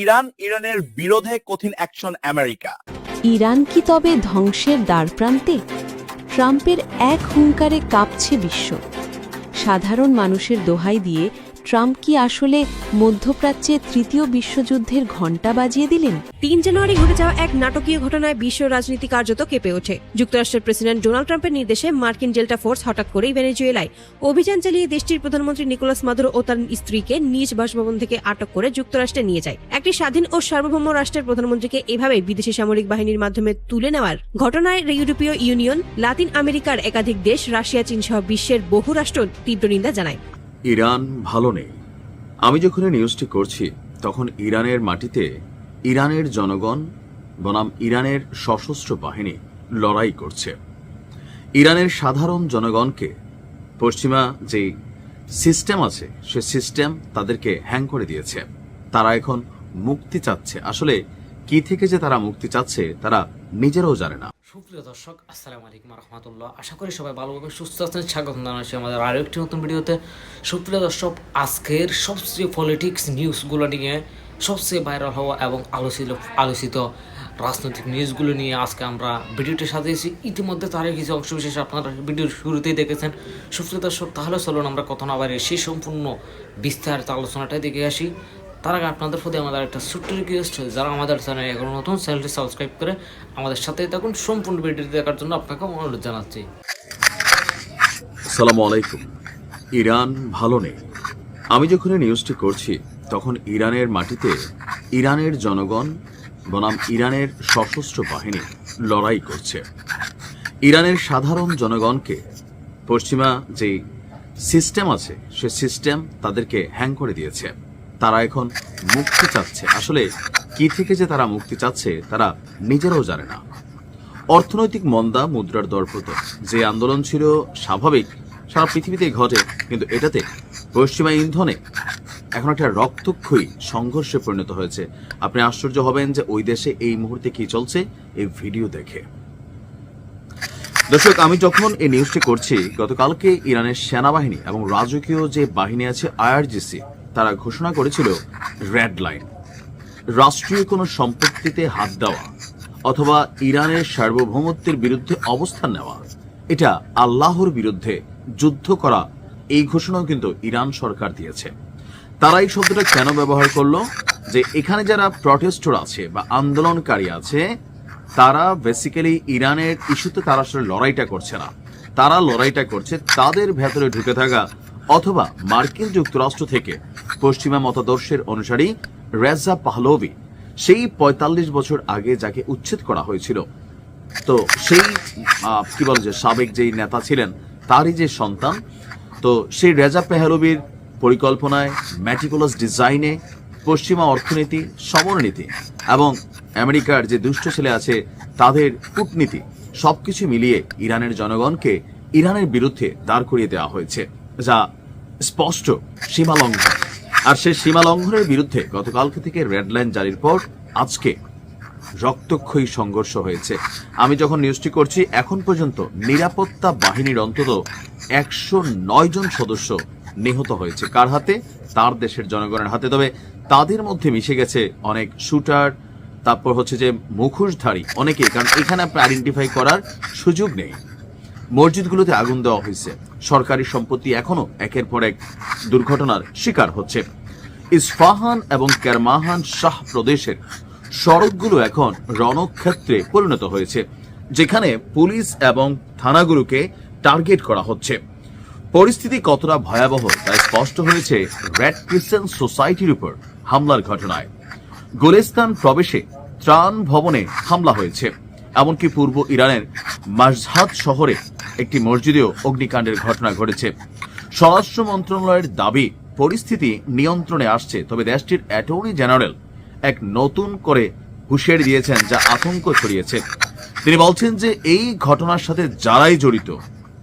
Iran, ইরানের বিরোধে কঠিন action America. Iran কি তবে ধ্বংসের দ্বারপ্রান্তে? ট্রাম্পের এক হুঙ্কারে কাঁপছে বিশ্ব। সাধারণ মানুষের দোহাই দিয়ে ট্রাম্প কি আসলে মধ্যপ্রাচ্যে তৃতীয় বিশ্বযুদ্ধের ঘণ্টা বাজিয়ে দিলেন? তিন জানুয়ারি ঘটে যাওয়া এক নাটকীয় ঘটনায় বিশ্ব রাজনীতি কার্যত কেঁপে ওঠে। যুক্তরাষ্ট্রের প্রেসিডেন্ট ডোনাল্ড ট্রাম্পের নির্দেশে মার্কিন ডেল্টা ফোর্স হঠাৎ করেই ভেনেজুয়েলায় অভিযান চালিয়ে দেশটির প্রধানমন্ত্রী নিকোলাস মাদুরো ও তার স্ত্রীকে নিজ বাসভবন থেকে আটক করে যুক্তরাষ্ট্রে নিয়ে যায়। একটি স্বাধীন ও সার্বভৌম রাষ্ট্রের প্রধানমন্ত্রীকে এভাবে বিদেশি সামরিক বাহিনীর মাধ্যমে তুলে নেওয়ার ঘটনায় ইউরোপীয় ইউনিয়ন, লাতিন আমেরিকার একাধিক দেশ, রাশিয়া, চীন সহ বিশ্বের বহু রাষ্ট্র তীব্র নিন্দা জানায়। ইরান ভালো নেই। আমি যখন এই নিউজটি করছি, তখন ইরানের মাটিতে ইরানের জনগণ বনাম ইরানের সশস্ত্র বাহিনী লড়াই করছে। ইরানের সাধারণ জনগণকে পশ্চিমা যে সিস্টেম আছে, সে সিস্টেম তাদেরকে হ্যাং করে দিয়েছে। তারা এখন মুক্তি চাচ্ছে। আসলে কি থেকে যে তারা মুক্তি চাচ্ছে, তারা নিজেরাও জানে না। সুপ্রিয় দর্শক, আসসালামু আলাইকুম রহমতুল্লাহ আশা করি সবাই ভালোভাবে সুস্থ আছেন। স্বাগত জানাচ্ছি আমাদের আরও একটি নতুন ভিডিওতে। সুপ্রিয় দর্শক, আজকের সবচেয়ে পলিটিক্স নিউজগুলো নিয়ে সবচেয়ে ভাইরাল হওয়া এবং আলোচিত আলোচিত রাজনৈতিক নিউজগুলো নিয়ে আজকে আমরা ভিডিওটি সাজিয়েছি ইতিমধ্যে তারই কিছু অংশ বিশেষ আপনারা ভিডিওর শুরুতেই দেখেছেন। সুপ্রিয় দর্শক, তাহলে চলুন আমরা কথা না বাইরে সেই সম্পূর্ণ বিস্তারিত আলোচনাটাই দেখে আসি। তার আগে আপনাদের প্রতি আমাদের একটা ছোট্ট রিকোয়েস্ট যারা আমাদের চ্যানেল এখন নতুন চ্যানেলটি সাবস্ক্রাইব করে আমাদের সাথে থাকুন। সম্পূর্ণ ভিডিওটি দেখার জন্য আপনাকে অনুরোধ জানাচ্ছি। সালাম আলাইকুম। ইরান ভালো নেই। আমি যখন এই নিউজটি করছি, তখন ইরানের মাটিতে ইরানের জনগণ বনাম ইরানের সশস্ত্র বাহিনী লড়াই করছে। ইরানের সাধারণ জনগণকে পশ্চিমা যে সিস্টেম আছে, সে সিস্টেম তাদেরকে হ্যাং করে দিয়েছে। তারা এখন মুক্তি চাচ্ছে। আসলে কি থেকে যে তারা মুক্তি চাচ্ছে, তারা নিজেরাও জানে না। অর্থনৈতিক মন্দা মুদ্রার দরপতন। যে আন্দোলন ছিল স্বাভাবিক, সারা পৃথিবীতে ঘটে, কিন্তু এটাতে পশ্চিমা ইন্ধনে এখন একটা রক্তক্ষয়ী সংঘর্ষে পরিণত হয়েছে। আপনি আশ্চর্য হবেন যে ওই দেশে এই মুহূর্তে কি চলছে, এই ভিডিও দেখে। দর্শক, আমি যখন এই নিউজটি করছি, গতকালকে ইরানের সেনাবাহিনী এবং রাজকীয় যে বাহিনী আছে, আইআরজিসি তারা ঘোষণা করেছিল রেড লাইন। রাষ্ট্রীয় কোনো সম্পত্তিতে হাত দেওয়া অথবা ইরানের সার্বভৌমত্বের বিরুদ্ধে অবস্থান নেওয়া, এটা আল্লাহর বিরুদ্ধে যুদ্ধ করা, এই ঘোষণাও কিন্তু ইরান সরকার দিয়েছে। তারা এই শব্দটা কেন ব্যবহার করল? যে এখানে যারা প্রটেস্টর আছে বা আন্দোলনকারী আছে, তারা বেসিক্যালি ইরানের ইস্যুতে তারা আসলে লড়াইটা করছে না। তারা লড়াইটা করছে, তাদের ভেতরে ঢুকে থাকা অথবা মার্কিন যুক্তরাষ্ট্র থেকে পশ্চিমা মতাদর্শের অনুসারী রেজা পাহলভি সেই ৪৫ বছর আগে যাকে উচ্ছেদ করা হয়েছিল। তো সেই কি বলে যে সাবেক যেই নেতা ছিলেন, তারই যে সন্তান, তো সেই রেজা পেহলবির পরিকল্পনায় ম্যাটিকুলাস ডিজাইনে পশ্চিমা অর্থনীতি, সমরনীতি এবং আমেরিকার যে দুষ্ট ছেলে আছে, তাদের কূটনীতি সবকিছু মিলিয়ে ইরানের জনগণকে ইরানের বিরুদ্ধে দাঁড় করিয়ে দেওয়া হয়েছে, যা স্পষ্ট সীমা লঙ্ঘন। আর সেই সীমা লঙ্ঘনের বিরুদ্ধে গতকালকে থেকে রেড লাইন জারির পর আজকে রক্তক্ষয়ী সংঘর্ষ হয়েছে। আমি যখন নিউজটি করছি, এখন পর্যন্ত নিরাপত্তা বাহিনীর অন্তত একশো নয় জন সদস্য নিহত হয়েছে। কার হাতে? তার দেশের জনগণের হাতে। তবে তাদের মধ্যে মিশে গেছে অনেক শুটার, তারপর হচ্ছে যে মুখোশধারী অনেকেই। কারণ এখানে আপনি আইডেন্টিফাই করার সুযোগ নেই। মসজিদগুলোতে আগুন দেওয়া হয়েছে। সরকারি সম্পত্তি এখনও একের পর এক দুর্ঘটনার শিকার হচ্ছে। ইস্ফাহান এবং কেরমাহান শাহ প্রদেশের সড়কগুলো এখন রণক্ষেত্রে পরিণত হয়েছে, যেখানে পুলিশ এবং থানাগুলোকে টার্গেট করা হচ্ছে। পরিস্থিতি কতটা ভয়াবহ তা স্পষ্ট হয়েছে রেড ক্রিশ্চান সোসাইটির উপর হামলার ঘটনায়। গোলেস্তান প্রবেশে ত্রাণ ভবনে হামলা হয়েছে, এমনকি পূর্ব ইরানের মাসহাদ শহরে একটি মসজিদেও অগ্নিকাণ্ডের ঘটনা ঘটেছে। স্বরাষ্ট্র মন্ত্রণালয়ের দাবি, পরিস্থিতি নিয়ন্ত্রণে আসছে, তবে দেশটির অ্যাটর্নি জেনারেল এক নতুন করে হুঁশিয়ারি দিয়েছেন যা আতঙ্ক ছড়িয়েছে। তিনি বলছেন যে এই ঘটনার সাথে যারাই জড়িত,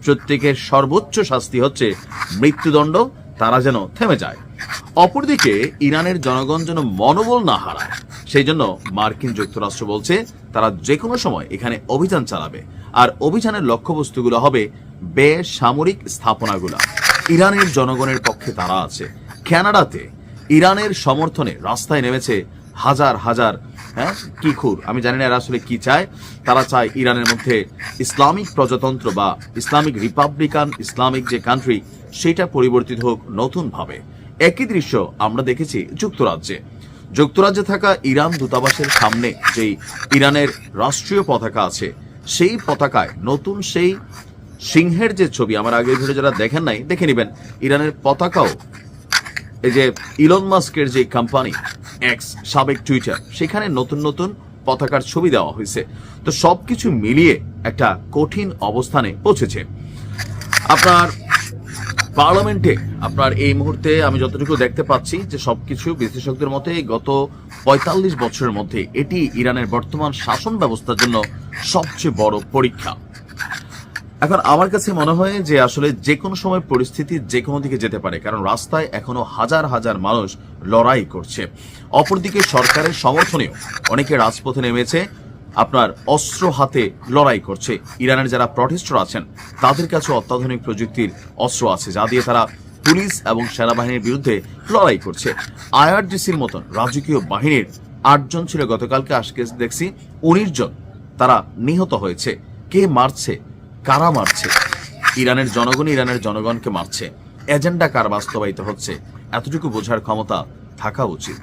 প্রত্যেকের সর্বোচ্চ শাস্তি হচ্ছে মৃত্যুদণ্ড, তারা যেন থেমে যায়। অপরদিকে, ইরানের জনগণ যেন মনোবল না হারায়, সেই জন্য মার্কিন যুক্তরাষ্ট্র বলছে তারা যে কোনো সময় এখানে অভিযান চালাবে। আর অভিযানের লক্ষ্যবস্তুগুলো হবে বেসামরিক স্থাপনাগুলো। ইরানের জনগণের পক্ষে তারা আছে। ক্যানাডাতে ইরানের সমর্থনে রাস্তায় নেমেছে হাজার হাজার হ্যাঁ কি খুর আমি জানি না এরা আসলে কি চায়। তারা চায় ইরানের মধ্যে ইসলামিক প্রজাতন্ত্র বা ইসলামিক রিপাবলিকান, ইসলামিক যে কান্ট্রি সেটা পরিবর্তিত হোক নতুনভাবে। একই দৃশ্য আমরা দেখেছি যুক্তরাজ্যে। যুক্তরাজ্যে থাকা ইরান দূতাবাসের সামনে যেই ইরানের রাষ্ট্রীয় পতাকা আছে, সেই পতাকায় নতুন সেই সিংহের যে ছবি, আমার আগের ভিডিও যারা দেখেন নাই, দেখে নেবেন। ইরানের পতাকাও এই যে ইলন মাস্কের যে কোম্পানি এক্স সাবেক টুইটার সেখানে নতুন নতুন পতাকার ছবি দেওয়া হয়েছে। তো সবকিছু মিলিয়ে একটা কঠিন অবস্থানে পৌঁছেছে। আপনার পার্লামেন্টে আপনার এই মুহূর্তে আমি যতটুকু দেখতে পাচ্ছি যে সবকিছু বিশ্লেষকদের মতে গত পঁয়তাল্লিশ বছরের মধ্যে এটি ইরানের বর্তমান শাসন ব্যবস্থার জন্য সবচেয়ে বড় পরীক্ষা। এখন আমার কাছে মনে হয় যে আসলে যে কোনো সময় পরিস্থিতি যে কোনো দিকে যেতে পারে, কারণ রাস্তায় এখনও হাজার হাজার মানুষ লড়াই করছে। অপরদিকে সরকারের সমর্থনেও অনেকে রাজপথে নেমেছে আপনার অস্ত্র হাতে লড়াই করছে। ইরানের যারা প্রটেস্টর আছেন, তাদের কাছে অত্যাধুনিক প্রযুক্তির অস্ত্র আছে, যা দিয়ে তারা পুলিশ এবং সেনাবাহিনীর বিরুদ্ধে লড়াই করছে। আইআরডিসির মতন রাজকীয় বাহিনীর আটজন ছিল। গতকালকে আজকে দেখছি উনিশ জন তারা নিহত হয়েছে। কে মারছে? কারা মারছে? ইরানের জনগণ ইরানের জনগণকে মারছে। এজেন্ডা কার বাস্তবায়িত হচ্ছে? এতটুকু বোঝার ক্ষমতা থাকা উচিত।